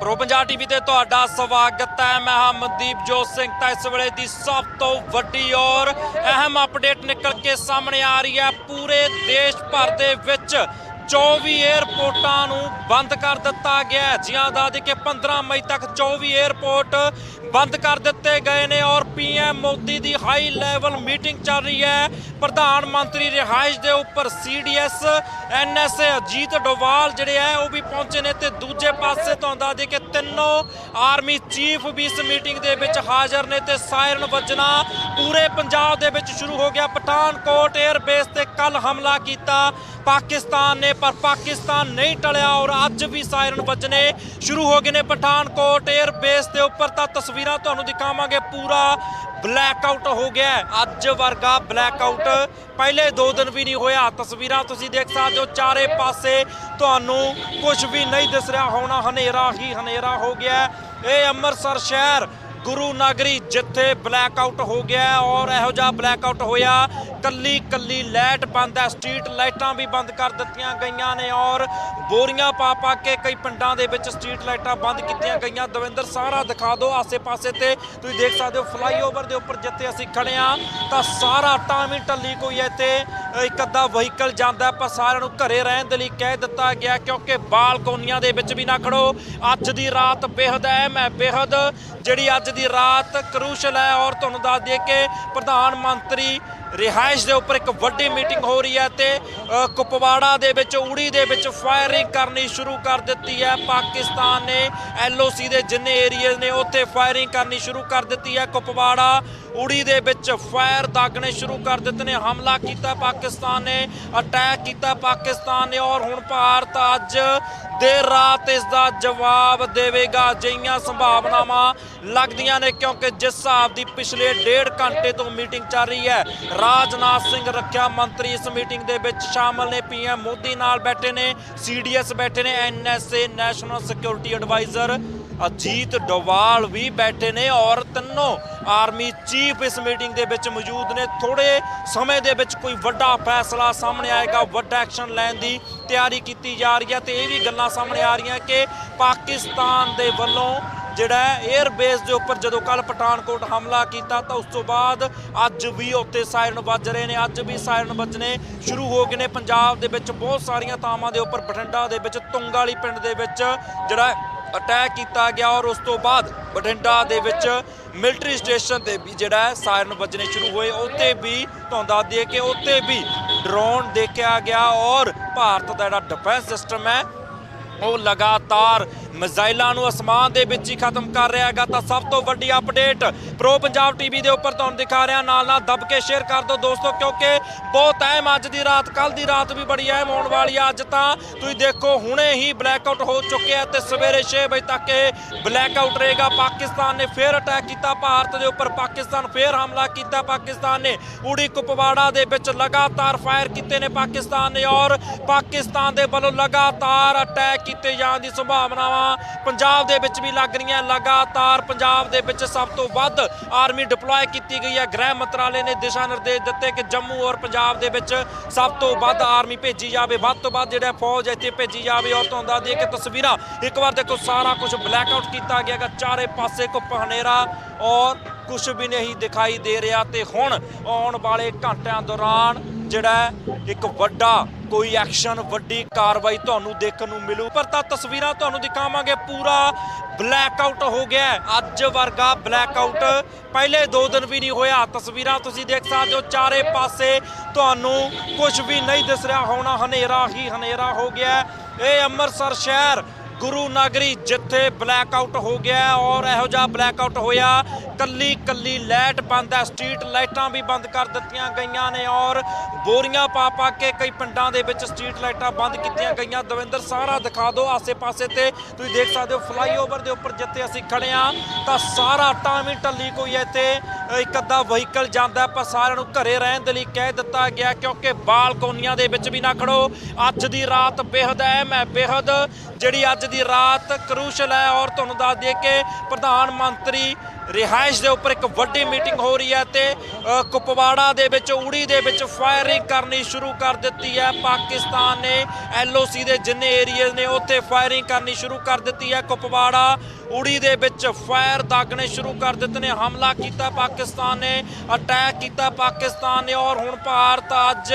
Pro Punjab TV ਤੇ ਤੁਹਾਡਾ ਸਵਾਗਤ ਹੈ। ਮੈਂ ਹਾਂ ਮਨਦੀਪ ਜੋਤ ਸਿੰਘ। ਤਾਂ ਇਸ ਵੇਲੇ ਦੀ ਸਭ ਤੋਂ ਵੱਡੀ ਔਰ ਅਹਿਮ ਅਪਡੇਟ ਨਿਕਲ ਕੇ ਸਾਹਮਣੇ ਆ ਰਹੀ ਹੈ। ਪੂਰੇ ਦੇਸ਼ ਭਰ ਦੇ ਵਿੱਚ 24 에ਅਰਪੋਰਟਾਂ ਨੂੰ ਬੰਦ ਕਰ ਦਿੱਤਾ ਗਿਆ ਹੈ। ਜਿਹਾਂ ਦਾ ਕਿ 15 ਮਈ ਤੱਕ 24 에ਅਰਪੋਰਟ ਬੰਦ ਕਰ ਦਿੱਤੇ ਗਏ ਨੇ ਔਰ ਪੀਐਮ ਮੋਦੀ ਦੀ ਹਾਈ ਲੈਵਲ ਮੀਟਿੰਗ ਚੱਲ ਰਹੀ ਹੈ। ਪ੍ਰਧਾਨ ਮੰਤਰੀ ਰਿਹਾਇਸ਼ ਦੇ ਉੱਪਰ ਸੀਡੀਐਸ, ਐਨਐਸਏ ਅਜੀਤ ਡੋਵਾਲ ਜਿਹੜੇ ਹੈ, ਉਹ ਵੀ ਪਹੁੰਚੇ ਨੇ ਤੇ ਦੂਜੇ ਪਾਸੇ ਤੁਹਾਨੂੰ ਦੱਸ ਦੇ ਕਿ ਤਿੰਨੋਂ ਆਰਮੀ ਚੀਫ ਵੀ ਇਸ ਮੀਟਿੰਗ ਦੇ ਵਿੱਚ ਹਾਜ਼ਰ ਨੇ ਤੇ ਸਾਇਰਨ ਵੱਜਣਾ ਪੂਰੇ ਪੰਜਾਬ ਦੇ ਵਿੱਚ ਸ਼ੁਰੂ ਹੋ ਗਿਆ। ਪਠਾਨਕੋਟ 에ਅਰ ਬੇਸ ਤੇ ਕੱਲ ਹਮਲਾ ਕੀਤਾ। ਪਾਕਿਸਤਾਨ ਨੇ, ਪਰ ਪਾਕਿਸਤਾਨ ਨਹੀਂ ਟਲਿਆ ਔਰ ਅੱਜ ਵੀ ਸਾਇਰਨ ਵੱਜਣੇ ਸ਼ੁਰੂ ਹੋ ਗਏ ਨੇ। ਪਠਾਨਕੋਟ 에ਅਰ ਬੇਸ ਦੇ ਉੱਪਰ ਤਾਂ ਤਸਵੀਰਾਂ ਤੁਹਾਨੂੰ ਦਿਖਾਵਾਂਗੇ ਪੂਰਾ। ਬਲੈਕ ਆਊਟ ਹੋ ਗਿਆ ਅੱਜ ਵਰਗਾ ਬਲੈਕ ਆਊਟ ਪਹਿਲੇ ਦੋ ਦਿਨ ਵੀ ਨਹੀਂ ਹੋਇਆ। ਤਸਵੀਰਾਂ ਤੁਸੀਂ ਦੇਖ ਸਕਦੇ ਹੋ ਚਾਰੇ ਪਾਸੇ। ਤੁਹਾਨੂੰ ਕੁਝ ਵੀ ਨਹੀਂ ਦਿਸ ਰਿਹਾ। ਹੋਣਾ ਹਨੇਰਾ ਹੀ ਹਨੇਰਾ ਹੋ ਗਿਆ ਇਹ ਅੰਮ੍ਰਿਤਸਰ ਸ਼ਹਿਰ ਗੁਰੂ ਨਗਰੀ ਜਿੱਥੇ ਬਲੈਕ ਆਊਟ ਹੋ ਗਿਆ ਔਰ ਇਹੋ ਜਿਹਾ ਬਲੈਕ ਆਊਟ ਹੋਇਆ, ਕੱਲੀ ਕੱਲੀ ਲਾਈਟ ਬੰਦ ਹੈ ਸਟਰੀਟ ਲਾਈਟਾਂ ਵੀ ਬੰਦ ਕਰ ਦਿੱਤੀਆਂ ਗਈਆਂ ਨੇ ਔਰ ਬੋਰੀਆਂ ਪਾ ਪਾ ਕੇ ਕਈ ਪਿੰਡਾਂ ਦੇ ਵਿੱਚ ਸਟਰੀਟ ਲਾਈਟਾਂ ਬੰਦ ਕੀਤੀਆਂ ਗਈਆਂ। ਦਵਿੰਦਰ, ਸਾਰਾ ਦਿਖਾ ਦਿਓ ਆਸੇ-ਪਾਸੇ ਤੇ। ਤੁਸੀਂ ਦੇਖ ਸਕਦੇ ਹੋ ਫਲਾਈਓਵਰ ਦੇ ਉੱਪਰ ਜਿੱਥੇ ਅਸੀਂ ਖੜੇ ਆ ਤਾਂ ਸਾਰਾ ਟਾਵੀਂ ਟੱਲੀ ਕੋਈ ਇੱਥੇ। ਇੱਕ ਅੱਧਾ ਵਹੀਕਲ ਜਾਂਦਾ ਹੈ, ਪਰ ਸਾਰਿਆਂ ਨੂੰ ਘਰੇ ਰਹਿਣ ਦੇ ਲਈ ਕਹਿ ਦਿੱਤਾ ਗਿਆ ਕਿਉਂਕਿ ਬਾਲਕੋਨੀਆਂ ਦੇ ਵਿੱਚ ਵੀ ਨਾ ਖੜੋ। ਅੱਜ ਦੀ ਰਾਤ ਬੇਹੱਦ ਅਹਿਮ ਹੈ ਬੇਹੱਦ ਜਿਹੜੀ ਅੱਜ ਦੀ ਰਾਤ ਕਰੂਸ਼ਲ ਹੈ ਔਰ ਤੁਹਾਨੂੰ ਦੱਸ ਦਈਏ ਕਿ ਪ੍ਰਧਾਨ ਮੰਤਰੀ ਰਿਹਾਇਸ਼ ਦੇ ਉੱਪਰ ਇੱਕ ਵੱਡੀ ਮੀਟਿੰਗ ਹੋ ਰਹੀ ਹੈ ਤੇ ਕੁਪਵਾੜਾ ਦੇ ਵਿੱਚ ਉੜੀ ਦੇ ਵਿੱਚ ਫਾਇਰਿੰਗ ਕਰਨੀ ਸ਼ੁਰੂ ਕਰ ਦਿੱਤੀ ਹੈ। ਪਾਕਿਸਤਾਨ ਨੇ ਐਲਓਸੀ ਦੇ ਜਿੰਨੇ ਏਰੀਆਜ਼ ਨੇ, ਉੱਥੇ ਫਾਇਰਿੰਗ ਕਰਨੀ ਸ਼ੁਰੂ ਕਰ ਦਿੱਤੀ ਹੈ। ਕੁਪਵਾੜਾ ਉੜੀ ਦੇ ਵਿੱਚ ਫਾਇਰ ਦਾਗਣੇ ਸ਼ੁਰੂ ਕਰ ਦਿੱਤੇ ਨੇ, ਹਮਲਾ ਕੀਤਾ ਪਾਕਿਸਤਾਨ ਨੇ, ਅਟੈਕ ਕੀਤਾ ਪਾਕਿਸਤਾਨ ਨੇ ਔਰ ਹੁਣ ਭਾਰਤ ਅੱਜ ਦੇਰ ਰਾਤ ਇਸ ਦਾ ਜਵਾਬ ਦੇਵੇਗਾ। ਜਿਹੀਆਂ ਸੰਭਾਵਨਾਵਾਂ ਲੱਗਦੀਆਂ ਨੇ ਕਿਉਂਕਿ ਜਿਸ ਹਿਸਾਬ ਦੀ ਪਿਛਲੇ ਡੇਢ ਘੰਟੇ ਤੋਂ ਮੀਟਿੰਗ ਚੱਲ ਰਹੀ ਹੈ ਰਾਜਨਾਥ ਸਿੰਘ ਰੱਖਿਆ ਮੰਤਰੀ ਇਸ ਮੀਟਿੰਗ ਦੇ ਵਿੱਚ ਸ਼ਾਮਲ ਨੇ। ਪੀਐਮ ਮੋਦੀ ਨਾਲ ਬੈਠੇ ਨੇ, ਸੀਡੀਐਸ ਬੈਠੇ ਨੇ, NSA, national security adviser. Ajit Doval ਵੀ ਬੈਠੇ ਨੇ ਔਰ ਤਿੰਨੋਂ ਆਰਮੀ ਚੀਫ ਇਸ ਮੀਟਿੰਗ ਦੇ ਵਿੱਚ ਮੌਜੂਦ ਨੇ। ਥੋੜੇ ਸਮੇਂ ਦੇ ਵਿੱਚ ਕੋਈ ਵੱਡਾ ਫੈਸਲਾ ਸਾਹਮਣੇ ਆਏਗਾ, ਵੱਡਾ ਐਕਸ਼ਨ ਲੈਣ ਦੀ ਤਿਆਰੀ ਕੀਤੀ ਜਾ ਰਹੀ ਹੈ ਤੇ ਇਹ ਵੀ ਗੱਲਾਂ ਸਾਹਮਣੇ ਆ ਰਹੀਆਂ ਕਿ ਪਾਕਿਸਤਾਨ ਦੇ ਵੱਲੋਂ ਜਿਹੜਾ 에ਅਰ ਬੇਸ ਦੇ ਉੱਪਰ ਜਦੋਂ ਕੱਲ ਪਠਾਨਕੋਟ ਹਮਲਾ ਕੀਤਾ ਤਾਂ ਉਸ ਤੋਂ ਬਾਅਦ ਅੱਜ ਵੀ ਉੱਥੇ ਸਾਇਰਨ ਵੱਜ ਰਹੇ ਨੇ, ਅੱਜ ਵੀ ਸਾਇਰਨ ਵੱਜਣੇ ਸ਼ੁਰੂ ਹੋ ਗਏ ਨੇ। ਪੰਜਾਬ ਦੇ ਵਿੱਚ ਬਹੁਤ ਸਾਰੀਆਂ ਥਾਵਾਂ ਦੇ ਉੱਪਰ, ਬਠਿੰਡਾ ਦੇ ਵਿੱਚ ਤੁੰਗ ਵਾਲੀ ਪਿੰਡ ਦੇ ਵਿੱਚ ਜਿਹੜਾ ਅਟੈਕ ਕੀਤਾ ਗਿਆ ਔਰ ਉਸ ਤੋਂ ਬਾਅਦ ਬਠਿੰਡਾ ਦੇ ਵਿੱਚ ਮਿਲਟਰੀ ਸਟੇਸ਼ਨ ਤੇ ਵੀ ਜਿਹੜਾ ਹੈ ਸਾਇਰਨ ਵੱਜਣੇ ਸ਼ੁਰੂ ਹੋਏ। ਉੱਥੇ ਵੀ ਤੁਹਾਨੂੰ ਦੱਸ ਦਈਏ ਕਿ ਉੱਥੇ ਵੀ ਡਰੋਨ ਦੇਖਿਆ ਗਿਆ ਔਰ ਭਾਰਤ ਦਾ ਜਿਹੜਾ ਡਿਫੈਂਸ ਸਿਸਟਮ ਹੈ, ਉਹ ਲਗਾਤਾਰ ਮਿਜ਼ਾਈਲਾਂ ਨੂੰ ਅਸਮਾਨ ਦੇ ਵਿੱਚ ਹੀ ਖਤਮ ਕਰ ਰਿਹਾ ਹੈਗਾ ਤਾਂ ਸਭ ਤੋਂ ਵੱਡੀ ਅਪਡੇਟ ਪ੍ਰੋ ਪੰਜਾਬ ਟੀਵੀ ਦੇ ਉੱਪਰ ਤੁਹਾਨੂੰ ਦਿਖਾ ਰਿਹਾ। ਨਾਲ ਨਾਲ ਦੱਬ ਕੇ ਸ਼ੇਅਰ ਕਰ ਦਿਓ ਦੋਸਤੋ, ਕਿਉਂਕਿ ਬਹੁਤ ਅਹਿਮ ਅੱਜ ਦੀ ਰਾਤ ਕੱਲ ਦੀ ਰਾਤ ਵੀ ਬੜੀ ਅਹਿਮ ਹੋਣ ਵਾਲੀ ਆ। ਅੱਜ ਤਾਂ ਤੁਸੀਂ ਦੇਖੋ, ਹੁਣੇ ਹੀ ਬਲੈਕ ਆਊਟ ਹੋ ਚੁੱਕਿਆ ਤੇ ਸਵੇਰੇ 6 ਵਜੇ ਤੱਕ ਇਹ ਬਲੈਕ ਆਊਟ ਰਹੇਗਾ। ਪਾਕਿਸਤਾਨ ਨੇ ਫੇਰ ਅਟੈਕ ਕੀਤਾ ਭਾਰਤ ਦੇ ਉੱਪਰ। ਪਾਕਿਸਤਾਨ ਫੇਰ ਹਮਲਾ ਕੀਤਾ। ਪਾਕਿਸਤਾਨ ਨੇ ਉੜੀ ਕੁਪਵਾੜਾ ਦੇ ਵਿੱਚ ਲਗਾਤਾਰ ਫਾਇਰ ਕੀਤੇ ਨੇ ਪਾਕਿਸਤਾਨ ਨੇ। ਔਰ ਪਾਕਿਸਤਾਨ ਦੇ ਵੱਲੋਂ ਲਗਾਤਾਰ ਅਟੈਕ ਕੀਤੇ ਜਾਣ ਦੀ ਸੰਭਾਵਨਾਵਾਂ ਪੰਜਾਬ ਦੇ ਵਿੱਚ ਵੀ ਲੱਗ ਰਹੀਆਂ ਲਗਾਤਾਰ। ਪੰਜਾਬ ਦੇ ਵਿੱਚ ਸਭ ਤੋਂ ਵੱਧ ਆਰਮੀ ਡਿਪਲੋਏ ਕੀਤੀ ਗਈ ਹੈ। ਗ੍ਰਹਿ ਮੰਤਰਾਲੇ ਨੇ ਦਿਸ਼ਾ ਨਿਰਦੇਸ਼ ਦਿੱਤੇ ਕਿ ਜੰਮੂ ਔਰ ਪੰਜਾਬ ਦੇ ਵਿੱਚ ਸਭ ਤੋਂ ਵੱਧ ਆਰਮੀ ਭੇਜੀ ਜਾਵੇ। ਵੱਧ ਤੋਂ ਵੱਧ ਜਿਹੜਾ ਫੌਜ ਇੱਥੇ ਭੇਜੀ ਜਾਵੇ। ਔਰ ਤੁਹਾਨੂੰ ਦੱਸ ਦਈਏ ਕਿ ਤਸਵੀਰਾਂ ਇੱਕ ਵਾਰ ਦੇਖੋ, ਸਾਰਾ ਕੁਝ ਬਲੈਕ ਆਊਟ ਕੀਤਾ ਗਿਆ ਗਾ ਚਾਰੇ ਪਾਸੇ ਘੁੱਪ ਹਨੇਰਾ ਔਰ ਕੁਝ ਵੀ ਨਹੀਂ ਦਿਖਾਈ ਦੇ ਰਿਹਾ ਤੇ ਹੁਣ ਆਉਣ ਵਾਲੇ ਘੰਟਿਆਂ ਦੌਰਾਨ ਜਿਹੜਾ ਇੱਕ ਵੱਡਾ ਕੋਈ ਐਕਸ਼ਨ, ਵੱਡੀ ਕਾਰਵਾਈ ਤੁਹਾਨੂੰ ਦੇਖਣ ਨੂੰ ਮਿਲੂ। ਪਰ ਤਾਂ ਤਸਵੀਰਾਂ ਤੁਹਾਨੂੰ ਦਿਖਾਵਾਂਗੇ, ਪੂਰਾ ਬਲੈਕ ਆਊਟ ਹੋ ਗਿਆ ਅੱਜ ਵਰਗਾ ਬਲੈਕ ਆਊਟ ਪਹਿਲੇ ਦੋ ਦਿਨ ਵੀ ਨਹੀਂ ਹੋਇਆ। ਤਸਵੀਰਾਂ ਤੁਸੀਂ ਦੇਖ ਸਕਦੇ ਹੋ, ਚਾਰੇ ਪਾਸੇ ਤੁਹਾਨੂੰ ਕੁਝ ਵੀ ਨਹੀਂ ਦਿਸ ਰਿਹਾ। ਹੋਣਾ ਹਨੇਰਾ ਹੀ ਹਨੇਰਾ ਹੋ ਗਿਆ ਇਹ ਅੰਮ੍ਰਿਤਸਰ ਸ਼ਹਿਰ ਗੁਰੂ ਨਗਰੀ ਜਿੱਥੇ ਬਲੈਕ ਆਊਟ ਹੋ ਗਿਆ ਔਰ ਇਹੋ ਜਿਹਾ ਬਲੈਕ ਆਊਟ ਹੋਇਆ, ਕੱਲੀ ਕੱਲੀ ਲਾਈਟ ਬੰਦ ਹੈ ਸਟਰੀਟ ਲਾਈਟਾਂ ਵੀ ਬੰਦ ਕਰ ਦਿੱਤੀਆਂ ਗਈਆਂ ਨੇ ਔਰ ਬੋਰੀਆਂ ਪਾ ਪਾ ਕੇ ਕਈ ਪਿੰਡਾਂ ਦੇ ਵਿੱਚ ਸਟਰੀਟ ਲਾਈਟਾਂ ਬੰਦ ਕੀਤੀਆਂ ਗਈਆਂ। ਦਵਿੰਦਰ, ਸਾਰਾ ਦਿਖਾ ਦਿਓ ਆਸੇ-ਪਾਸੇ ਤੇ। ਤੁਸੀਂ ਦੇਖ ਸਕਦੇ ਹੋ ਫਲਾਈਓਵਰ ਦੇ ਉੱਪਰ ਜਿੱਥੇ ਅਸੀਂ ਖੜੇ ਆ ਤਾਂ ਸਾਰਾ ਟਾਵੀਂ ਟੱਲੀ ਕੋਈ ਇੱਥੇ। ਇੱਕ ਅੱਧਾ ਵਹੀਕਲ ਜਾਂਦਾ ਪਰ ਸਾਰਿਆਂ ਨੂੰ ਘਰੇ ਰਹਿਣ ਦੇ ਲਈ ਕਹਿ ਦਿੱਤਾ ਗਿਆ ਕਿਉਂਕਿ ਬਾਲਕੋਨੀਆਂ ਦੇ ਵਿੱਚ ਵੀ ਨਾ ਖੜੋ। ਅੱਜ ਦੀ ਰਾਤ ਬੇਹੱਦ ਅਹਿਮ ਹੈ, ਬੇਹੱਦ ਜਿਹੜੀ ਅੱਜ ਦੀ ਰਾਤ ਕਰੂਸ਼ਲ ਹੈ, ਔਰ ਤੁਹਾਨੂੰ ਦੱਸ ਦਈਏ ਕਿ ਪ੍ਰਧਾਨ ਮੰਤਰੀ ਰਿਹਾਇਸ਼ ਦੇ ਉੱਪਰ ਇੱਕ ਵੱਡੀ ਮੀਟਿੰਗ ਹੋ ਰਹੀ ਹੈ ਤੇ ਕੁਪਵਾੜਾ ਦੇ ਵਿੱਚ ਉੜੀ ਦੇ ਵਿੱਚ ਫਾਇਰਿੰਗ ਕਰਨੀ ਸ਼ੁਰੂ ਕਰ ਦਿੱਤੀ ਹੈ। ਪਾਕਿਸਤਾਨ ਨੇ ਐਲਓਸੀ ਦੇ ਜਿੰਨੇ ਏਰੀਆਜ਼ ਨੇ, ਉੱਥੇ ਫਾਇਰਿੰਗ ਕਰਨੀ ਸ਼ੁਰੂ ਕਰ ਦਿੱਤੀ ਹੈ। ਕੁਪਵਾੜਾ ਉੜੀ ਦੇ ਵਿੱਚ ਫਾਇਰ ਦਾਗਣੇ ਸ਼ੁਰੂ ਕਰ ਦਿੱਤੇ ਨੇ, ਹਮਲਾ ਕੀਤਾ ਪਾਕਿਸਤਾਨ ਨੇ, ਅਟੈਕ ਕੀਤਾ ਪਾਕਿਸਤਾਨ ਨੇ ਔਰ ਹੁਣ ਭਾਰਤ ਅੱਜ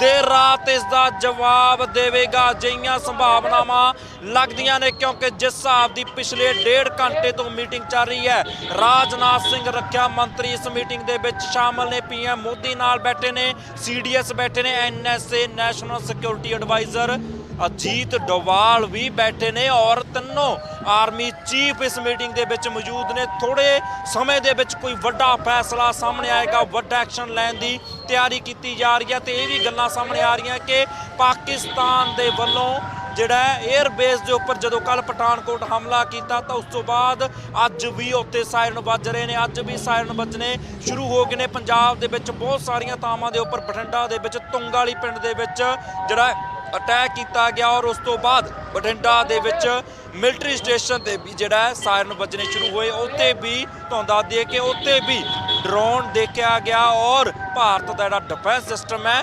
ਦੇਰ ਰਾਤ ਇਸ ਦਾ ਜਵਾਬ ਦੇਵੇਗਾ। ਅਜਿਹੀਆਂ ਸੰਭਾਵਨਾਵਾਂ ਲੱਗਦੀਆਂ ਨੇ ਕਿਉਂਕਿ ਜਿਸ ਹਿਸਾਬ ਦੀ ਪਿਛਲੇ ਡੇਢ ਘੰਟੇ ਤੋਂ ਮੀਟਿੰਗ ਚੱਲ ਰਹੀ ਹੈ, ਰਾਜਨਾਥ ਸਿੰਘ ਰੱਖਿਆ ਮੰਤਰੀ ਇਸ ਮੀਟਿੰਗ ਦੇ ਵਿੱਚ ਸ਼ਾਮਲ ਨੇ। ਪੀਐਮ ਮੋਦੀ ਨਾਲ ਬੈਠੇ ਨੇ, ਸੀਡੀਐਸ ਬੈਠੇ ਨੇ, NSA, national security adviser Ajit Doval ਵੀ ਬੈਠੇ ਨੇ ਔਰ ਤਿੰਨੋਂ ਆਰਮੀ ਚੀਫ ਇਸ ਮੀਟਿੰਗ ਦੇ ਵਿੱਚ ਮੌਜੂਦ ਨੇ। ਥੋੜੇ ਸਮੇਂ ਦੇ ਵਿੱਚ ਕੋਈ ਵੱਡਾ ਫੈਸਲਾ ਸਾਹਮਣੇ ਆਏਗਾ। ਵੱਡਾ ਐਕਸ਼ਨ ਲੈਣ ਦੀ ਤਿਆਰੀ ਕੀਤੀ ਜਾ ਰਹੀ ਹੈ ਤੇ ਇਹ ਵੀ ਗੱਲਾਂ ਸਾਹਮਣੇ ਆ ਰਹੀਆਂ ਕਿ ਪਾਕਿਸਤਾਨ ਦੇ ਵੱਲੋਂ ਜਿਹੜਾ 에ਅਰ ਬੇਸ ਦੇ ਉੱਪਰ ਜਦੋਂ ਕੱਲ ਪਠਾਨਕੋਟ ਹਮਲਾ ਕੀਤਾ ਤਾਂ ਉਸ ਤੋਂ ਬਾਅਦ ਅੱਜ ਵੀ ਉੱਤੇ ਸਾਇਰਨ ਵੱਜ ਰਹੇ ਨੇ। ਅੱਜ ਵੀ ਸਾਇਰਨ ਵੱਜਣੇ ਸ਼ੁਰੂ ਹੋ ਗਏ ਨੇ। ਪੰਜਾਬ ਦੇ ਵਿੱਚ ਬਹੁਤ ਸਾਰੀਆਂ ਥਾਵਾਂ ਦੇ ਉੱਪਰ ਬਠਿੰਡਾ ਦੇ ਵਿੱਚ ਤੁੰਗ ਵਾਲੀ ਪਿੰਡ ਦੇ ਵਿੱਚ ਜਿਹੜਾ ਅਟੈਕ ਕੀਤਾ ਗਿਆ ਔਰ ਉਸ ਤੋਂ ਬਾਅਦ ਬਠਿੰਡਾ ਦੇ ਵਿੱਚ ਮਿਲਟਰੀ ਸਟੇਸ਼ਨ ਤੇ ਵੀ ਜਿਹੜਾ ਹੈ ਸਾਇਰਨ ਵੱਜਣੇ ਸ਼ੁਰੂ ਹੋਏ। ਉੱਤੇ ਵੀ ਤੁਹਾਨੂੰ ਦੱਸ ਦਈਏ ਕਿ ਉੱਤੇ ਵੀ ਡਰੋਨ ਦੇਖਿਆ ਗਿਆ ਔਰ ਭਾਰਤ ਦਾ ਜਿਹੜਾ ਡਿਫੈਂਸ ਸਿਸਟਮ ਹੈ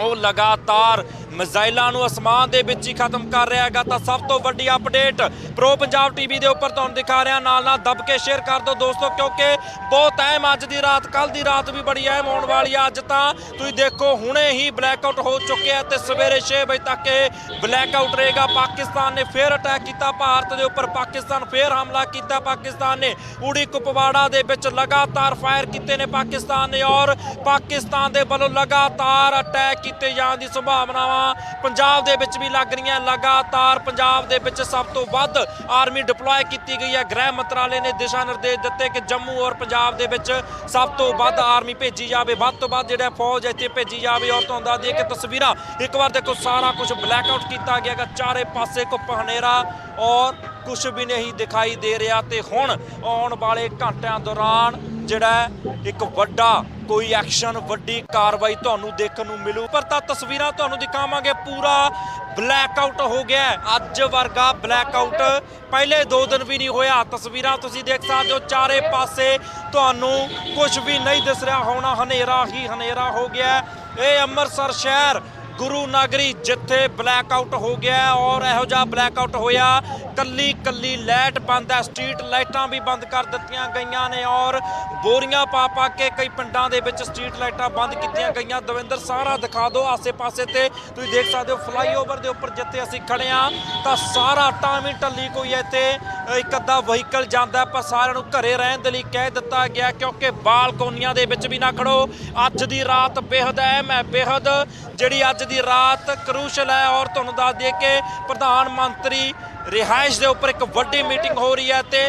ਉਹ ਲਗਾਤਾਰ ਮਿਜ਼ਾਈਲਾਂ ਨੂੰ ਅਸਮਾਨ ਦੇ ਵਿੱਚ ਹੀ ਖਤਮ ਕਰ ਰਿਹਾ ਹੈਗਾ ਤਾਂ ਸਭ ਤੋਂ ਵੱਡੀ ਅਪਡੇਟ ਪ੍ਰੋ ਪੰਜਾਬ ਟੀਵੀ ਦੇ ਉੱਪਰ ਤੁਹਾਨੂੰ ਦਿਖਾ ਰਿਹਾ, ਨਾਲ ਨਾਲ ਦੱਬ ਕੇ ਸ਼ੇਅਰ ਕਰ ਦਿਓ ਦੋਸਤੋ, ਕਿਉਂਕਿ ਬਹੁਤ ਅਹਿਮ ਅੱਜ ਦੀ ਰਾਤ ਕੱਲ ਦੀ ਰਾਤ ਵੀ ਬੜੀ ਅਹਿਮ ਹੋਣ ਵਾਲੀ ਆ। ਅੱਜ ਤਾਂ ਤੁਸੀਂ ਦੇਖੋ, ਹੁਣੇ ਹੀ ਬਲੈਕਆਊਟ ਹੋ ਚੁੱਕਿਆ ਤੇ ਸਵੇਰੇ 6 ਵਜੇ ਤੱਕ ਇਹ ਬਲੈਕਆਊਟ ਰਹੇਗਾ। ਪਾਕਿਸਤਾਨ ਨੇ ਫੇਰ ਅਟੈਕ ਕੀਤਾ, ਭਾਰਤ ਦੇ ਉੱਪਰ ਪਾਕਿਸਤਾਨ ਫੇਰ ਹਮਲਾ ਕੀਤਾ। ਪਾਕਿਸਤਾਨ ਨੇ ਉੜੀ ਕੁਪਵਾੜਾ ਦੇ ਵਿੱਚ ਲਗਾਤਾਰ ਫਾਇਰ ਕੀਤੇ ਨੇ ਪਾਕਿਸਤਾਨ ਨੇ ਔਰ ਪਾਕਿਸਤਾਨ ਦੇ ਵੱਲੋਂ ਲਗਾਤਾਰ ਅਟੈਕ ਕੀਤੇ ਜਾਣ ਦੀ ਸੰਭਾਵਨਾਵਾਂ ਪੰਜਾਬ ਦੇ ਵਿੱਚ ਵੀ ਲੱਗ ਰਹੀਆਂ ਲਗਾਤਾਰ। ਪੰਜਾਬ ਦੇ ਵਿੱਚ ਸਭ ਤੋਂ ਵੱਧ ਆਰਮੀ ਡਿਪਲੋਏ ਕੀਤੀ ਗਈ ਹੈ। ਗ੍ਰਹਿ ਮੰਤਰਾਲੇ ਨੇ ਦਿਸ਼ਾ ਨਿਰਦੇਸ਼ ਦਿੱਤੇ ਕਿ ਜੰਮੂ ਔਰ ਪੰਜਾਬ ਦੇ ਵਿੱਚ ਸਭ ਤੋਂ ਵੱਧ ਆਰਮੀ ਭੇਜੀ ਜਾਵੇ। ਵੱਧ ਤੋਂ ਵੱਧ ਜਿਹੜਾ ਫੌਜ ਇੱਥੇ ਭੇਜੀ ਜਾਵੇ। ਔਰ ਤੁਹਾਨੂੰ ਦੱਸ ਦਈਏ ਕਿ ਤਸਵੀਰਾਂ, ਇੱਕ ਵਾਰ ਦੇਖੋ, ਸਾਰਾ ਕੁਝ ਬਲੈਕਆਊਟ ਕੀਤਾ ਗਿਆ ਗਾ ਚਾਰੇ ਪਾਸੇ ਘੁੱਪ ਹਨੇਰਾ ਔਰ ਕੁਝ ਵੀ ਨਹੀਂ ਦਿਖਾਈ ਦੇ ਰਿਹਾ ਤੇ ਹੁਣ ਆਉਣ ਵਾਲੇ ਘੰਟਿਆਂ ਦੌਰਾਨ ਜਿਹੜਾ ਇੱਕ ਵੱਡਾ ਕੋਈ ਐਕਸ਼ਨ, ਵੱਡੀ ਕਾਰਵਾਈ ਤੁਹਾਨੂੰ ਦੇਖਣ ਨੂੰ ਮਿਲੂ। ਪਰ ਤਾਂ ਤਸਵੀਰਾਂ ਤੁਹਾਨੂੰ ਦਿਖਾਵਾਂਗੇ, ਪੂਰਾ ਬਲੈਕ ਆਊਟ ਹੋ ਗਿਆ ਅੱਜ ਵਰਗਾ ਬਲੈਕ ਆਊਟ ਪਹਿਲੇ 2 ਦਿਨ ਵੀ ਨਹੀਂ ਹੋਇਆ। ਤਸਵੀਰਾਂ ਤੁਸੀਂ ਦੇਖ ਸਕਦੇ ਹੋ, ਚਾਰੇ ਪਾਸੇ ਤੁਹਾਨੂੰ ਕੁਝ ਵੀ ਨਹੀਂ ਦਿਸ ਰਿਹਾ। ਹੋਣਾ ਹਨੇਰਾ ਹੀ ਹਨੇਰਾ ਹੋ ਗਿਆ ਇਹ ਅੰਮ੍ਰਿਤਸਰ ਸ਼ਹਿਰ ਗੁਰੂ ਨਗਰੀ ਜਿੱਥੇ ਬਲੈਕ ਆਊਟ ਹੋ ਗਿਆ ਔਰ ਇਹੋ ਜਿਹਾ ਬਲੈਕ ਆਊਟ ਹੋਇਆ ਕੱਲੀ ਕੱਲੀ ਲਾਈਟ ਬੰਦ ਹੈ ਸਟਰੀਟ ਲਾਈਟਾਂ ਵੀ ਬੰਦ ਕਰ ਦਿੱਤੀਆਂ ਗਈਆਂ ਨੇ ਔਰ ਬੋਰੀਆਂ ਪਾ ਪਾ ਕੇ ਕਈ ਪਿੰਡਾਂ ਦੇ ਵਿੱਚ ਸਟਰੀਟ ਲਾਈਟਾਂ ਬੰਦ ਕੀਤੀਆਂ ਗਈਆਂ। ਦਵਿੰਦਰ ਸਾਰਾ ਦਿਖਾ ਦਿਓ ਆਸੇ-ਪਾਸੇ ਤੇ। ਤੁਸੀਂ ਦੇਖ ਸਕਦੇ ਹੋ ਫਲਾਈਓਵਰ ਦੇ ਉੱਪਰ ਜਿੱਥੇ ਅਸੀਂ ਖੜੇ ਆ ਤਾਂ ਸਾਰਾ ਟਾਵੀਂ ਟੱਲੀ ਕੋਈ ਇੱਥੇ। ਅ, ਇੱਕ ਅੱਧਾ ਵਹੀਕਲ ਜਾਂਦਾ ਪਰ ਸਾਰਿਆਂ ਨੂੰ ਘਰੇ ਰਹਿਣ ਦੇ ਲਈ ਕਹਿ ਦਿੱਤਾ ਗਿਆ ਕਿਉਂਕਿ ਬਾਲਕੋਨੀਆਂ ਦੇ ਵਿੱਚ ਵੀ ਨਾ ਖੜੋ। ਅੱਜ ਦੀ ਰਾਤ ਬੇਹੱਦ ਅਹਿਮ ਹੈ ਬੇਹੱਦ ਜਿਹੜੀ ਅੱਜ ਦੀ ਰਾਤ ਕਰੂਸ਼ਲ ਹੈ ਔਰ ਤੁਹਾਨੂੰ ਦੱਸ ਦਈਏ ਕਿ ਪ੍ਰਧਾਨ ਮੰਤਰੀ ਰਿਹਾਇਸ਼ ਦੇ ਉੱਪਰ ਇੱਕ ਵੱਡੀ ਮੀਟਿੰਗ ਹੋ ਰਹੀ ਹੈ ਤੇ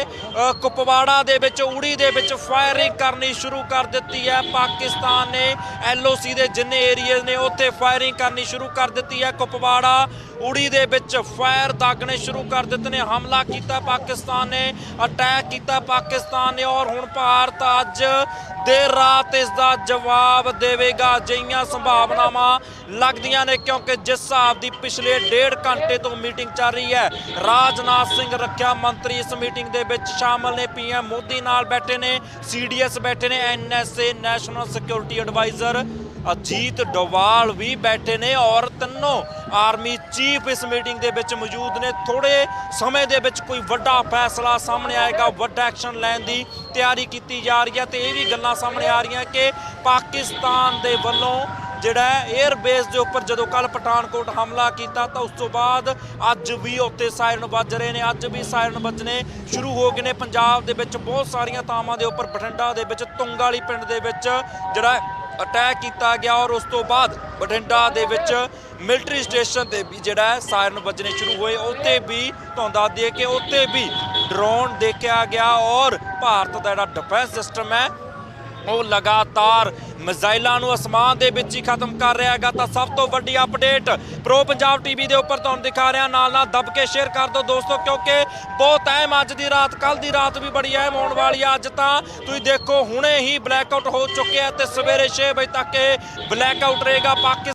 ਕੁਪਵਾੜਾ ਦੇ ਵਿੱਚ ਉੜੀ ਦੇ ਵਿੱਚ ਫਾਇਰਿੰਗ ਕਰਨੀ ਸ਼ੁਰੂ ਕਰ ਦਿੱਤੀ ਹੈ। ਪਾਕਿਸਤਾਨ ਨੇ ਐਲਓਸੀ ਦੇ ਜਿੰਨੇ ਏਰੀਆਜ਼ ਨੇ, ਉੱਥੇ ਫਾਇਰਿੰਗ ਕਰਨੀ ਸ਼ੁਰੂ ਕਰ ਦਿੱਤੀ ਹੈ। ਕੁਪਵਾੜਾ ਉੜੀ ਦੇ ਵਿੱਚ ਫਾਇਰ ਦਾਗਣੇ ਸ਼ੁਰੂ ਕਰ ਦਿੱਤੇ ਨੇ। ਹਮਲਾ ਕੀਤਾ ਪਾਕਿਸਤਾਨ ਨੇ ਅਟੈਕ ਕੀਤਾ ਪਾਕਿਸਤਾਨ ਨੇ ਔਰ ਹੁਣ ਭਾਰਤ ਅੱਜ ਦੇਰ ਰਾਤ ਇਸ ਦਾ ਜਵਾਬ ਦੇਵੇਗਾ। ਅਜਿਹੀਆਂ ਸੰਭਾਵਨਾਵਾਂ ਲੱਗਦੀਆਂ ਨੇ ਕਿਉਂਕਿ ਜਿਸ ਹਿਸਾਬ ਦੀ ਪਿਛਲੇ ਡੇਢ ਘੰਟੇ ਤੋਂ ਮੀਟਿੰਗ ਚੱਲ ਰਹੀ ਹੈ, ਰਾਜ ਰਾਜਨਾਥ ਸਿੰਘ ਰੱਖਿਆ ਮੰਤਰੀ ਇਸ ਮੀਟਿੰਗ ਦੇ ਵਿੱਚ ਸ਼ਾਮਲ ਨੇ। ਪੀਐਮ ਮੋਦੀ ਨਾਲ ਬੈਠੇ ਨੇ, ਸੀਡੀਐਸ ਬੈਠੇ ਨੇ, NSA, national security adviser. Ajit Doval ਵੀ ਬੈਠੇ ਨੇ ਔਰ ਤਿੰਨੋਂ ਆਰਮੀ ਚੀਫ ਇਸ ਮੀਟਿੰਗ ਦੇ ਵਿੱਚ ਮੌਜੂਦ ਨੇ। ਥੋੜੇ ਸਮੇਂ ਦੇ ਵਿੱਚ ਕੋਈ ਵੱਡਾ ਫੈਸਲਾ ਸਾਹਮਣੇ ਆਏਗਾ, ਵੱਡਾ ਐਕਸ਼ਨ ਲੈਣ ਦੀ ਤਿਆਰੀ ਕੀਤੀ ਜਾ ਰਹੀ ਹੈ ਤੇ ਇਹ ਵੀ ਗੱਲਾਂ ਸਾਹਮਣੇ ਆ ਰਹੀਆਂ ਕਿ ਪਾਕਿਸਤਾਨ ਦੇ ਵੱਲੋਂ ਜਿਹੜਾ 에ਅਰ ਬੇਸ ਦੇ ਉੱਪਰ ਜਦੋਂ ਕੱਲ ਪਠਾਨਕੋਟ ਹਮਲਾ ਕੀਤਾ ਤਾਂ ਉਸ ਤੋਂ ਬਾਅਦ ਅੱਜ ਵੀ ਉੱਤੇ ਸਾਇਰਨ ਵੱਜ ਰਹੇ ਨੇ, ਅੱਜ ਵੀ ਸਾਇਰਨ ਵੱਜਣੇ ਸ਼ੁਰੂ ਹੋ ਗਏ ਨੇ। ਪੰਜਾਬ ਦੇ ਵਿੱਚ ਬਹੁਤ ਸਾਰੀਆਂ ਥਾਵਾਂ ਦੇ ਉੱਪਰ ਬਠਿੰਡਾ ਦੇ ਵਿੱਚ ਤੁੰਗ ਵਾਲੀ ਪਿੰਡ ਦੇ ਵਿੱਚ ਜਿਹੜਾ ਅਟੈਕ ਕੀਤਾ ਗਿਆ ਔਰ ਉਸ ਤੋਂ ਬਾਅਦ ਬਠਿੰਡਾ ਦੇ ਵਿੱਚ ਮਿਲਟਰੀ ਸਟੇਸ਼ਨ ਤੇ ਵੀ ਜਿਹੜਾ ਹੈ ਸਾਇਰਨ ਵੱਜਣੇ ਸ਼ੁਰੂ ਹੋਏ। ਉੱਤੇ ਵੀ ਤੁਹਾਨੂੰ ਦੱਸ ਦਈਏ ਕਿ ਉੱਤੇ ਵੀ ਡਰੋਨ ਦੇਖਿਆ ਗਿਆ ਔਰ ਭਾਰਤ ਦਾ ਜਿਹੜਾ ਡਿਫੈਂਸ ਸਿਸਟਮ ਹੈ ਉਹ ਲਗਾਤਾਰ ਮਿਜ਼ਾਈਲਾਂ ਨੂੰ ਅਸਮਾਨ ਦੇ ਵਿੱਚ ਹੀ ਖਤਮ ਕਰ ਰਿਹਾ ਹੈਗਾ। ਤਾਂ ਸਭ ਤੋਂ ਵੱਡੀ ਅਪਡੇਟ ਪ੍ਰੋ ਪੰਜਾਬ ਟੀਵੀ ਦੇ ਉੱਪਰ ਤੁਹਾਨੂੰ ਦਿਖਾ ਰਿਹਾ। ਨਾਲ ਨਾਲ ਦੱਬ ਕੇ ਸ਼ੇਅਰ ਕਰ ਦਿਓ ਦੋਸਤੋ, ਕਿਉਂਕਿ ਬਹੁਤ ਅਹਿਮ ਅੱਜ ਦੀ ਰਾਤ ਕੱਲ ਦੀ ਰਾਤ ਵੀ ਬੜੀ ਅਹਿਮ ਹੋਣ ਵਾਲੀ ਆ। ਅੱਜ ਤਾਂ ਤੁਸੀਂ ਦੇਖੋ, ਹੁਣੇ ਹੀ ਬਲੈਕ ਆਊਟ ਹੋ ਚੁੱਕਿਆ ਤੇ ਸਵੇਰੇ 6 ਵਜੇ ਤੱਕ ਇਹ ਬਲੈਕ ਆਊਟ ਰਹੇਗਾ। ਪਾਕਿਸਤਾਨ